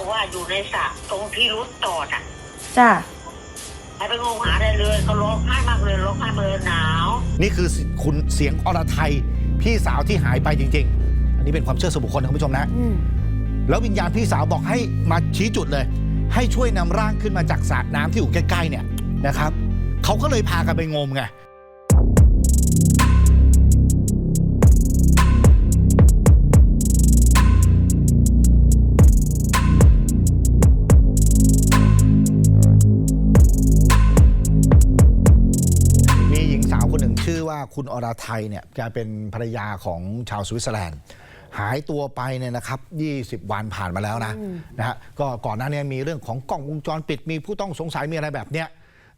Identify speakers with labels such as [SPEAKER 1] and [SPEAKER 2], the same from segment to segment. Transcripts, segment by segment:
[SPEAKER 1] บอกว่าอยู่ในสระตรงที่รุดจอดอะ
[SPEAKER 2] จ้า
[SPEAKER 1] ให้ไปงมหาได้เลยเขาร้องไห้มากเลยร้องไห้มาเลยหนาว
[SPEAKER 3] นี่คือคุณเสียงอรไทยพี่สาวที่หายไปจริง ๆ อันนี้เป็นความเชื่อส่วนบุคคลนะคุณผู้ชมนะ
[SPEAKER 2] อืม
[SPEAKER 3] แล้ววิญญาณพี่สาวบอกให้มาชี้จุดเลย ให้ช่วยนำร่างขึ้นมาจากสระน้ำที่อยู่ใกล้ๆเนี่ยนะครับเขาก็เลยพากันไปงมไง คนหนึ่งชื่อว่าคุณอรไทยเนี่ยแกเป็นภรรยาของชาวสวิตเซอร์แลนด์ หายตัวไปเนี่ยนะครับ 20 วันผ่านมาแล้วนะนะฮะก็ก่อนหน้านี้มีเรื่องของกล้องวงจรปิดมีผู้ต้องสงสัยมีอะไรแบบเนี้ย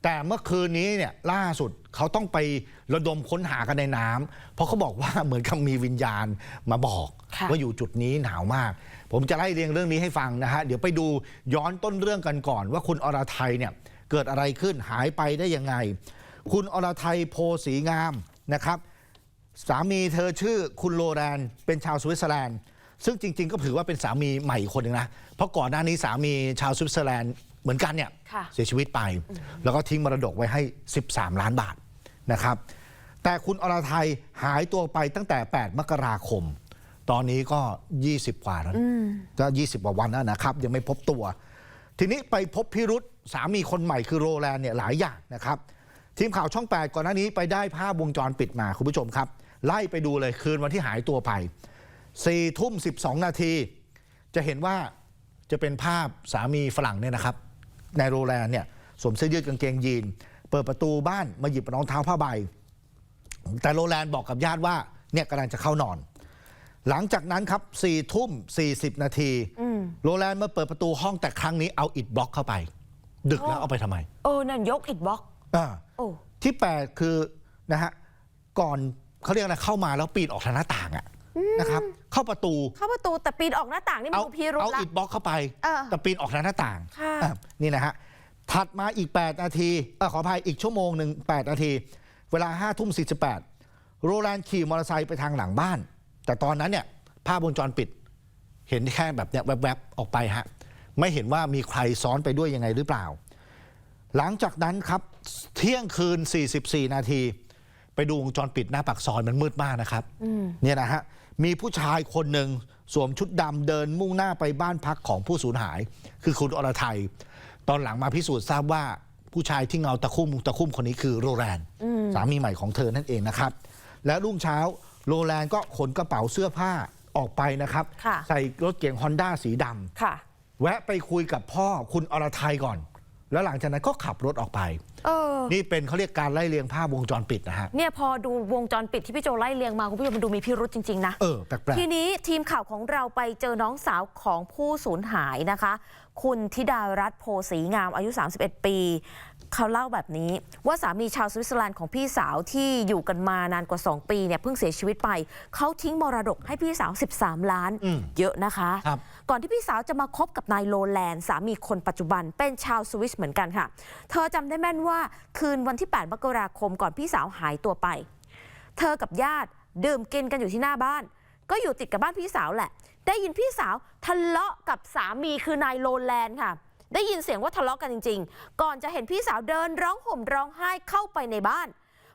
[SPEAKER 3] แต่เมื่อคืนนี้เนี่ยล่าสุดเขาต้องไประดมค้นหากันในน้ำเพราะเขาบอกว่าเหมือนกับมีวิญญาณมาบอก
[SPEAKER 2] ค่ะ
[SPEAKER 3] ว่าอยู่จุดนี้หนาวมาก ผมจะไล่เรียงเรื่องนี้ให้ฟังนะฮะเดี๋ยวไปดูย้อนต้นเรื่องกันก่อน ว่าคุณอรไทยเนี่ยเกิดอะไรขึ้นหายไปได้ยังไง คุณอรไทยโพสีงามนะครับ สามีเธอชื่อคุณโลแรนเป็นชาวสวิตเซอร์แลนด์ ซึ่งจริง ๆ ก็ถือว่าเป็นสามีใหม่อีกคนหนึ่งนะ เพราะก่อนหน้านี้สามีชาวสวิตเซอร์แลนด์เหมือนกันเนี่ย
[SPEAKER 2] ค่ะ
[SPEAKER 3] เสียชีวิตไป แล้วก็ทิ้งมรดกไว้ให้ 13 ล้านบาทนะครับ แต่คุณอรไทยหายตัวไปตั้งแต่ 8 มกราคม ตอนนี้ก็ 20 กว่าแล้วก็20กว่าวันแล้วนะครับ ยังไม่พบตัว ทีนี้ไปพบพิรุษสามีคนใหม่คือโรแลนด์เนี่ยหลายอย่างนะครับ ทีมข่าวช่อง 8 ก่อนหน้านี้ไปได้ภาพวงจรปิดมาคุณผู้ชมครับ ไล่ไปดูเลยคืนวันที่หายตัวไป4ทุ่ม 12 นาที จะเห็นว่าจะเป็นภาพสามีฝรั่งเนี่ยนะครับในโรแลนด์เนี่ยสวมเสื้อยืดกางเกงยีน เปิดประตูบ้านมาหยิบรองเท้าผ้าใบ แต่โรแลนด์บอกกับญาติว่าเนี่ยกำลังจะเข้านอน หลังจากนั้นครับ4ทุ่ม 40 นาที
[SPEAKER 2] อืม
[SPEAKER 3] โรแลนด์มาเปิดประตูห้องแต่ครั้งนี้เอาอิดบล็อกเข้าไป ดึกแล้วเอาไปทำไม
[SPEAKER 2] เออนั่นยกอิดบล็อก
[SPEAKER 3] อ่า
[SPEAKER 2] โอ้
[SPEAKER 3] ที่แปลกคือนะฮะก่อนเขาเรียกอะไรเข้ามาแล้วปีนออกทางหน้าต่างอะนะครับ เข้าประตู
[SPEAKER 2] เข้าประตูแต่ปีนออกหน้าต่างนี่มัน
[SPEAKER 3] เอา
[SPEAKER 2] ดูพิรุษ
[SPEAKER 3] เอา
[SPEAKER 2] ละ
[SPEAKER 3] อิดบล็อกเข้าไป
[SPEAKER 2] เออ
[SPEAKER 3] แต่ปีนออกทางหน้าต่าง
[SPEAKER 2] ค่ะ
[SPEAKER 3] อะนี่นะฮะถัดมาอีก 8 นาทีเออขออภัยอีกชั่วโมงหนึ่ง8 นาที เวลา5ทุ่ม48 โรแลนด์ขี่มอเตอร์ไซค์ไปทางหลังบ้าน แต่ตอนนั้นเนี่ยภาพวงจรปิด เห็นแค่แบบเนี้ยแวบๆ ออกไปฮะ ไม่เห็นว่ามีใครซ้อนไปด้วยยังไงหรือเปล่า หลังจากนั้นครับ เที่ยงคืน 44 นาที ไปดูวงจรปิดหน้าปากซอยมันมืดมากนะครับเนี่ยนะฮะมีผู้ชายคนหนึ่งสวมชุดดำเดินมุ่งหน้าไปบ้านพักของผู้สูญหาย คือคุณอรไทย ตอนหลังมาพิสูจน์ทราบว่าผู้ชายที่เงาตะคุ่มตะคุ่มคนนี้คือโรแลนด์สามีใหม่ของเธอนั่นเองนะครับ และรุ่งเช้าโรแลนด์ก็ขนกระเป๋าเสื้อผ้าออกไปนะครับ
[SPEAKER 2] ค่ะ
[SPEAKER 3] ใส่รถเก๋งฮอนด้าสีดำ
[SPEAKER 2] ค่ะ
[SPEAKER 3] แวะไปคุยกับพ่อคุณอรไทยก่อน แล้วหลังจากนั้นก็ขับรถออกไป
[SPEAKER 2] เออ
[SPEAKER 3] นี่เป็นเขาเรียกการไล่เลียงภาพวงจรปิดนะฮะ
[SPEAKER 2] เนี่ยพอดูวงจรปิดที่พี่โจไล่เรียงมาคุณผู้ชมมันดูมีพิรุษจริง ๆ นะ
[SPEAKER 3] เออ แปลก
[SPEAKER 2] ทีนี้ทีมข่าวของเราไปเจอน้องสาวของผู้สูญหายนะคะ คุณธิดารัตน์โพสีงามอายุ 31 ปี เขาเล่าแบบนี้ว่าสามีชาวสวิตเซอร์แลนด์ของพี่สาวที่อยู่กันมานานกว่า 2 ปีเนี่ยเพิ่งเสียชีวิตไป เขาทิ้งมรดกให้พี่สาว 13 ล้าน
[SPEAKER 3] อืม
[SPEAKER 2] เยอะนะคะ
[SPEAKER 3] ครับ
[SPEAKER 2] ก่อนที่พี่สาวจะมาคบกับนายโลแลนด์สามีคนปัจจุบันเป็นชาวสวิสเหมือนกันค่ะ เธอจำได้แม่นว่าคืนวันที่ 8 มกราคมก่อนพี่สาวหายตัวไป เธอกับญาติดื่มกินกันอยู่ที่หน้าบ้าน ก็อยู่ติดกับบ้านพี่สาวแหละ ได้ยินพี่สาวทะเลาะกับสามีคือนายโลแลนด์ค่ะ ได้ยินเสียงว่าทะเลาะกันจริง ๆ ก่อนจะเห็นพี่สาวเดินร้องห่มร้องไห้เข้าไปในบ้าน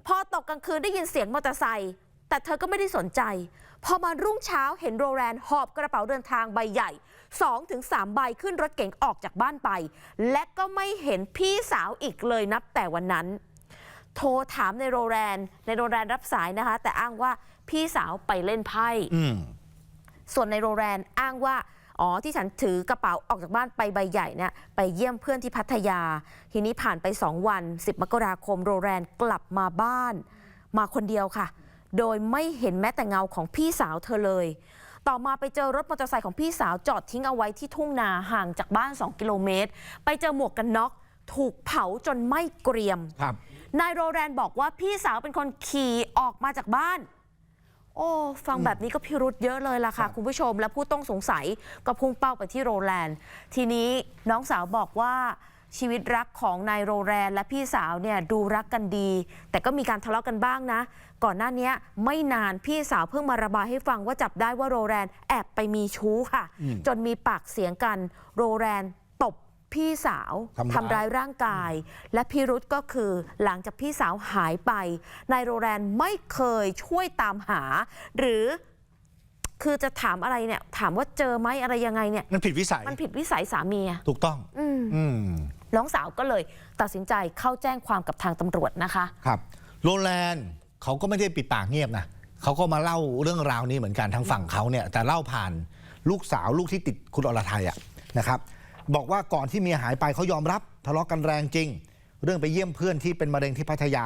[SPEAKER 2] พอตกกลางคืนได้ยินเสียงมอเตอร์ไซค์แต่เธอก็ไม่ได้สนใจ พอมารุ่งเช้าเห็นโรแลนด์หอบกระเป๋าเดินทางใบใหญ่ 2-3 ใบขึ้นรถเก๋งออกจากบ้านไป และก็ไม่เห็นพี่สาวอีกเลยนับแต่วันนั้น โทรถามในโรแลนด์ในโรแลนด์รับสายนะคะ แต่อ้างว่าพี่สาวไปเล่นไพ่
[SPEAKER 3] ๆอืม
[SPEAKER 2] ส่วนในโรแลนด์อ้างว่า อ๋อที่ฉันถือกระเป๋าออกจากบ้านไปใบใหญ่เนี่ยไปเยี่ยมเพื่อนที่พัทยา ทีนี้ผ่านไป 2 วัน 10 มกราคมโรแลนด์กลับมาบ้าน มาคนเดียวค่ะ โดยไม่เห็นแม้แต่เงาของพี่สาวเธอเลย ต่อมาไปเจอรถมอเตอร์ไซค์ของพี่สาวจอดทิ้งเอาไว้ที่ทุ่งนาห่างจากบ้าน 2 กิโลเมตร ไปเจอหมวกกันน็อกถูกเผาจนไม่เกรียม
[SPEAKER 3] ครับ
[SPEAKER 2] นายโรแลนด์บอกว่าพี่สาวเป็นคนขี่ออกมาจากบ้าน โอ้ฟังแบบนี้ก็พิรุษเยอะเลยล่ะ
[SPEAKER 3] ครั
[SPEAKER 2] ค่ะ
[SPEAKER 3] บ
[SPEAKER 2] คุณผู้ชมและผู้ต้องสงสัยก็พุ่งเป้าไปที่โรแลนด์ ทีนี้น้องสาวบอกว่าชีวิตรักของนายโรแรนและพี่สาวเนี่ยดูรักกันดี แต่ก็มีการทะเลาะกันบ้างนะ ก่อนหน้านี้ไม่นานพี่สาวเพิ่งมาระบายให้ฟังว่าจับได้ว่าโรแรนแอบไปมีชู้ค่ะ จนมีปากเสียงกันโรแรนตบ พี่สาว
[SPEAKER 3] ทำร้าย
[SPEAKER 2] ทำร้ายร่างกาย และพิรุษก็คือหลังจากพี่สาวหายไปนายโรแรนไม่เคยช่วยตามหา หรือคือจะถามอะไรเนี่ย ถามว่าเจอไหมอะไรยังไงเนี่ย
[SPEAKER 3] มันผิดวิสัย
[SPEAKER 2] มันผิดวิสัยสามีอะ
[SPEAKER 3] ถูกต้อง
[SPEAKER 2] อืม
[SPEAKER 3] อืม
[SPEAKER 2] น้องสาวก็เลย ตัดสินใจเข้าแจ้งความกับทางตำรวจนะคะ
[SPEAKER 3] ครับโรแลนด์เขาก็ไม่ได้ปิดปากเงียบนะเขาก็มาเล่าเรื่องราวนี้เหมือนกันทางฝั่งเขาเนี่ย แต่เล่าผ่านลูกสาวลูกที่ติดคุณอรไทยอะนะครับ บอกว่าก่อนที่เมียหายไปเขายอมรับทะเลาะกันแรงจริง เรื่องไปเยี่ยมเพื่อนที่เป็นมะเร็งที่พัทยา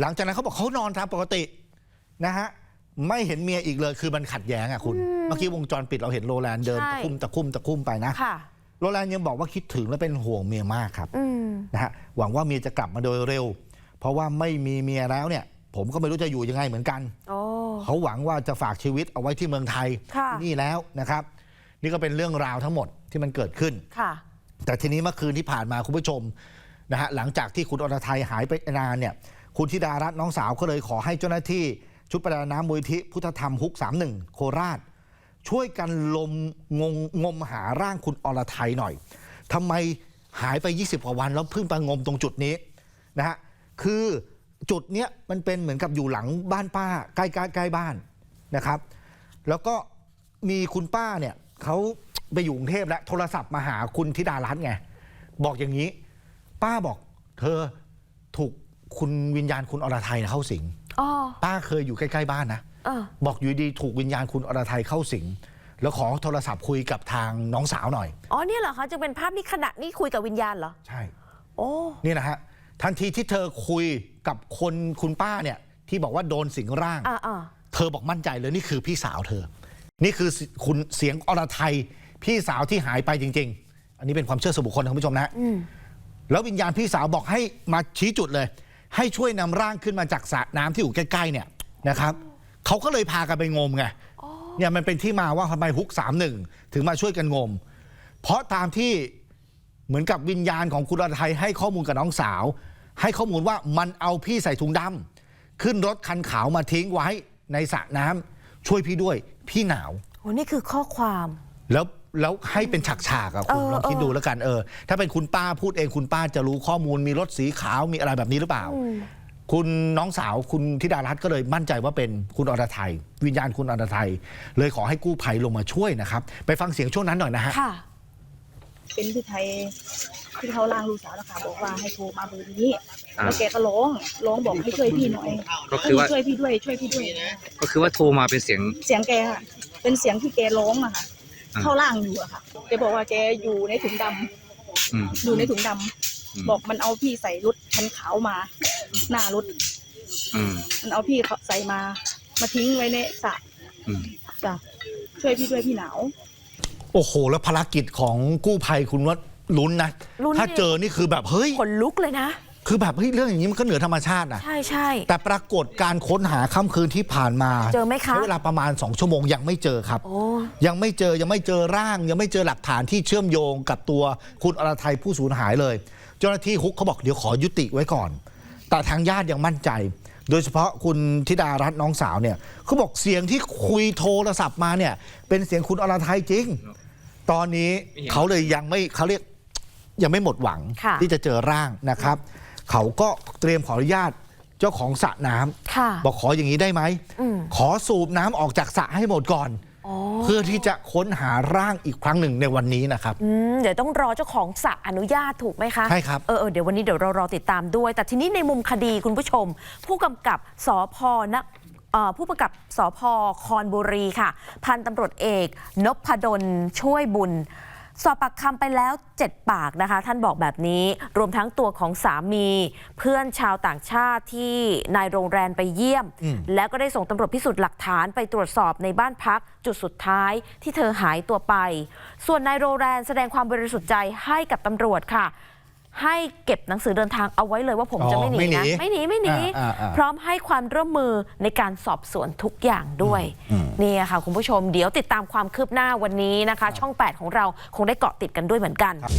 [SPEAKER 3] หลังจากนั้นเขาบอกเขานอนตามปกตินะฮะไม่เห็นเมียอีกเลยคือมันขัดแย้งอะคุณ เมื่อกี้วงจรปิดเราเห็นโรแลนด์เดิน
[SPEAKER 2] ใช่
[SPEAKER 3] ตะคุ่มตะคุ่มตะคุ่มไปนะ
[SPEAKER 2] ค่ะ
[SPEAKER 3] โรแลนด์ยังบอกว่าคิดถึงและเป็นห่วงเมียมากครับ
[SPEAKER 2] อืม
[SPEAKER 3] นะฮะหวังว่าเมียจะกลับมาโดยเร็ว เพราะว่าไม่มีเมียแล้วเนี่ย ผมก็ไม่รู้จะอยู่ยังไงเหมือนกัน
[SPEAKER 2] โอ้
[SPEAKER 3] เขาหวังว่าจะฝากชีวิตเอาไว้ที่เมืองไทย
[SPEAKER 2] ค่ะ
[SPEAKER 3] ที่นี่แล้วนะครับ นี่ก็เป็นเรื่องราวทั้งหมดที่มันเกิดขึ้น
[SPEAKER 2] ค่ะ
[SPEAKER 3] แต่ทีนี้เมื่อคืนที่ผ่านมาคุณผู้ชมนะฮะหลังจากที่คุณอรไทยหายไปนานเนี่ยคุณธิดารัตน์น้องสาวก็เลยขอให้เจ้าหน้าที่ชุดประดาน้ำมูลที่พุทธธรรมฮุก 31 โคราช ช่วยกันลมงงงมหาร่างคุณอรไทยหน่อยทำไมหายไป 20 กว่าวันแล้วเพิ่งไปงมตรงจุดนี้นะฮะคือจุดเนี้ยมันเป็นเหมือนกับอยู่หลังบ้านป้าใกล้ใกล้ใกล้บ้านนะครับ แล้วก็มีคุณป้าเนี่ย เขาไปอยู่กรุงเทพแล้วโทรศัพท์มาหาคุณธิดารัตน์ไง บอกอย่างนี้ ป้าบอก เธอถูกคุณวิญญาณคุณอรไทยเข้าสิง
[SPEAKER 2] อ๋อ
[SPEAKER 3] ป้าเคยอยู่ใกล้ๆบ้านนะ
[SPEAKER 2] เออ
[SPEAKER 3] บอกอยู่ดีถูกวิญญาณคุณอรไทยเข้าสิง แล้วขอโทรศัพท์คุยกับทางน้องสาวหน่อย
[SPEAKER 2] อ๋อเนี่ยเหรอคะจึงเป็นภาพนี้ขณะนี้คุยกับวิญญาณเหรอ
[SPEAKER 3] ใช่
[SPEAKER 2] โอ้
[SPEAKER 3] นี่นะฮะทันทีที่เธอคุยกับคนคุณป้าเนี่ย ที่บอกว่าโดนสิงร่าง
[SPEAKER 2] อ่าอ่า
[SPEAKER 3] เธอบอกมั่นใจเลยนี่คือพี่สาวเธอ นี่คือคุณเสียงอรไทยพี่สาวที่หายไปจริง ๆ อันนี้เป็นความเชื่อส่วนบุคคลนะคุณผู้ชมนะ
[SPEAKER 2] อืม
[SPEAKER 3] แล้ววิญญาณพี่สาวบอกให้มาชี้จุดเลย ให้ช่วยนำร่างขึ้นมาจากสระน้ำที่อยู่ใกล้ ๆ เนี่ยนะครับเขาก็เลยพากันไปงมไงเนี่ยมันเป็นที่มาว่าทำไมฮุกสามหนึ่งถึงมาช่วยกันงม เพราะตามที่เหมือนกับวิญญาณของคุณอรไทยให้ข้อมูลกับน้องสาว ให้ข้อมูลว่ามันเอาพี่ใส่ถุงดำขึ้นรถคันขาวมาทิ้งไว้ในสระน้ำ ช่วยพี่ด้วย พี่หนาว
[SPEAKER 2] โอ้นี่คือข้อความ
[SPEAKER 3] แล้วแล้วให้เป็นฉากๆอะคุณ
[SPEAKER 2] เออ
[SPEAKER 3] ลองคิด
[SPEAKER 2] เออ
[SPEAKER 3] ดูแล้วกันเออ ถ้าเป็นคุณป้าพูดเองคุณป้าจะรู้ข้อมูลมีรถสีขาวมีอะไรแบบนี้หรือเปล่า คุณน้องสาวคุณธิดารัตน์ก็เลยมั่นใจว่าเป็นคุณอรไทย วิญญาณคุณอรไทย เลยขอให้กู้ภัยลงมาช่วยนะครับ ไปฟังเสียงช่วงนั้นหน่อยนะฮะ
[SPEAKER 2] ค่ะ
[SPEAKER 4] เป็นพี่ไทยที่เขาล่างลูกสาวนะคะบอกว่าให้โทรมาเบอร์นี้
[SPEAKER 5] อ่า
[SPEAKER 4] แล้วแกก็ร้องร้องบอกให้ช่วยพี่หน่อย
[SPEAKER 5] ก็คือว่า
[SPEAKER 4] ช่วยพี่ด้วยช่วยพี่ด้วย
[SPEAKER 5] ก็คือว่าโทรมาเป็นเสียง
[SPEAKER 4] เสียงแกค่ะเป็นเสียงที่แกร้องอะค่ะ
[SPEAKER 5] อ่า
[SPEAKER 4] เข้าล่างอยู่อะค่ะแกบอกว่าแกอยู่ในถุงดำ
[SPEAKER 5] อืม
[SPEAKER 4] อยู่ในถุงดำ
[SPEAKER 5] อืม
[SPEAKER 4] บอกมันเอาพี่ใส่รถคันขาวมา หน้ารถ
[SPEAKER 5] อืม
[SPEAKER 4] มันเอาพี่เขาใส่มา มาทิ้งไว้ในสระ
[SPEAKER 5] อืม
[SPEAKER 4] จ้ะช่วยพี่ด้วยพี่หนาว
[SPEAKER 3] โอ้โห แล้วภารกิจของกู้ภัยคุณว่าลุ้นนะ
[SPEAKER 2] ลุ้น
[SPEAKER 3] ถ้า
[SPEAKER 2] ดิ
[SPEAKER 3] เจอนี่คือแบบเฮ้ย
[SPEAKER 2] ขนลุกเลยนะ
[SPEAKER 3] คือแบบเฮ้ยเรื่องอย่างนี้มันก็เหนือธรรมชาตินะ
[SPEAKER 2] ใช่ใช่
[SPEAKER 3] แต่ปรากฏการค้นหาค่ำคืนที่ผ่านมา
[SPEAKER 2] เจอไหมคะ
[SPEAKER 3] ใช้เวลาประมาณ 2 ชั่วโมงยังไม่เจอครับ
[SPEAKER 2] โอ้
[SPEAKER 3] ยังไม่เจอยังไม่เจอร่าง ยังไม่เจอหลักฐานที่เชื่อมโยงกับตัวคุณอรไทยผู้สูญหายเลย เจ้าหน้าที่ฮุกเขาบอกเดี๋ยวขอยุติไว้ก่อน แต่ทางญาติยังมั่นใจ โดยเฉพาะคุณธิดารัตน์น้องสาวเนี่ยเขาบอกเสียงที่คุยโทรศัพท์มาเนี่ยเป็นเสียงคุณอรไทยจริง ตอนนี้เขาเลยยังไม่เขาเรียกยังไม่หมดหวัง
[SPEAKER 2] ค่ะ
[SPEAKER 3] ที่จะเจอร่างนะครับ เขาก็เตรียมขออนุญาตเจ้าของสระน้ำ
[SPEAKER 2] ค่ะ
[SPEAKER 3] บอกขออย่างนี้ได้ไหม
[SPEAKER 2] อืม
[SPEAKER 3] ขอสูบน้ำออกจากสระให้หมดก่อน
[SPEAKER 2] อ๋อ
[SPEAKER 3] เพื่อที่จะค้นหาร่างอีกครั้งหนึ่งในวันนี้นะครับ
[SPEAKER 2] อืมเดี๋ยวต้องรอเจ้าของสระอนุญาตถูกไหมคะ
[SPEAKER 3] ใช่ครับ
[SPEAKER 2] เออเออเดี๋ยววันนี้เดี๋ยวเรารอติดตามด้วย แต่ทีนี้ในมุมคดีคุณผู้ชม ผู้กำกับสพนะเอ่อผู้กำกับสพคอนบุรีค่ะ พันตำรวจเอกนพดลช่วยบุญ สอบปากคำไปแล้ว 7 ปากนะคะ ท่านบอกแบบนี้รวมทั้งตัวของสามี เพื่อนชาวต่างชาติที่นายโรงแรมไปเยี่ยม
[SPEAKER 3] อืม
[SPEAKER 2] แล้วก็ได้ส่งตำรวจพิสูจน์หลักฐานไปตรวจสอบในบ้านพักจุดสุดท้ายที่เธอหายตัวไป ส่วนนายโรแรนแสดงความบริสุทธิ์ใจให้กับตำรวจค่ะ ให้เก็บหนังสือเดินทางเอาไว้เลยว่าผม
[SPEAKER 3] อ๋อ
[SPEAKER 2] จะไม่หนีนะ
[SPEAKER 3] ไม่
[SPEAKER 2] ไม่ห
[SPEAKER 3] หนี
[SPEAKER 2] นีไม่หนี
[SPEAKER 3] อ่าอ่าอ่า
[SPEAKER 2] พร้อมให้ความร่วมมือในการสอบสวนทุกอย่างด้วย
[SPEAKER 3] อืม
[SPEAKER 2] นี่ค่ะคุณผู้ชมเดี๋ยวติดตามความคืบหน้าวันนี้นะคะ ช่อง 8 ของเราคงได้เกาะติดกันด้วยเหมือนกัน
[SPEAKER 3] ครับ